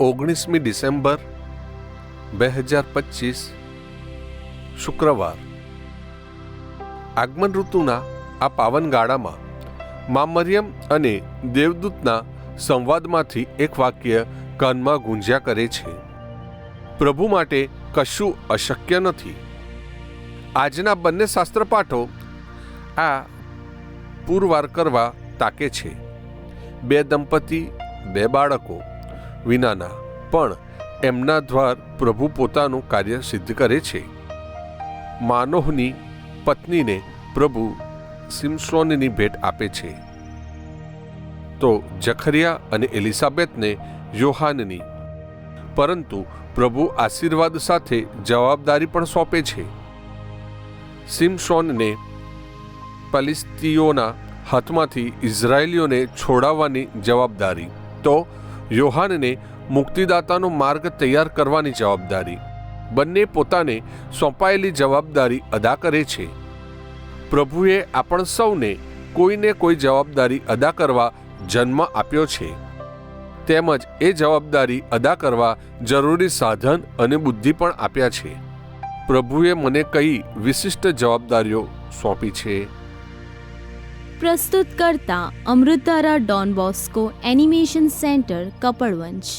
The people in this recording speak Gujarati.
ઓગણીસમી ડિસેમ્બર બે હજાર પચીસ, શુક્રવાર. આગમન ઋતુના આ પાવન ગાળામાં મા મરિયમ અને દેવદૂતના સંવાદમાંથી એક વાક્ય કાનમાં ગુંજ્યા કરે છે. પ્રભુ માટે કશું અશક્ય નથી. આજના બંને શાસ્ત્ર પાઠો આ પુરવાર કરવા તાકે છે. બે દંપતી, બે બાળકો. વિનાના, પણ એમના દ્વાર પ્રભુ પોતાનું કાર્ય સિદ્ધ કરે છે. માનોહની પત્નીને પ્રભુ સિમસોનની ભેટ આપે છે. તો જખરિયા અને એલિઝાબેથને યોહાનની, પરંતુ પ્રભુ આશીર્વાદ સાથે જવાબદારી પણ સોંપે છે. સિમસોનને પલિસ્તીઓના હાથમાંથી ઇઝરાયેલીઓને છોડાવવાની જવાબદારી, તો યોહાનને મુક્તિદાતાનો માર્ગ તૈયાર કરવાની જવાબદારી. બંને પોતાને સોંપાયેલી જવાબદારી અદા કરે છે. પ્રભુએ આપણ સૌને કોઈને કોઈ જવાબદારી અદા કરવા જન્મ આપ્યો છે. તેમજ એ જવાબદારી અદા કરવા જરૂરી સાધન અને બુદ્ધિ પણ આપ્યા છે. પ્રભુએ મને કઈ વિશિષ્ટ જવાબદારીઓ સોંપી છે? પ્રસ્તુત કરતા અમૃતારા Don Bosco animation centre Kapadvanj.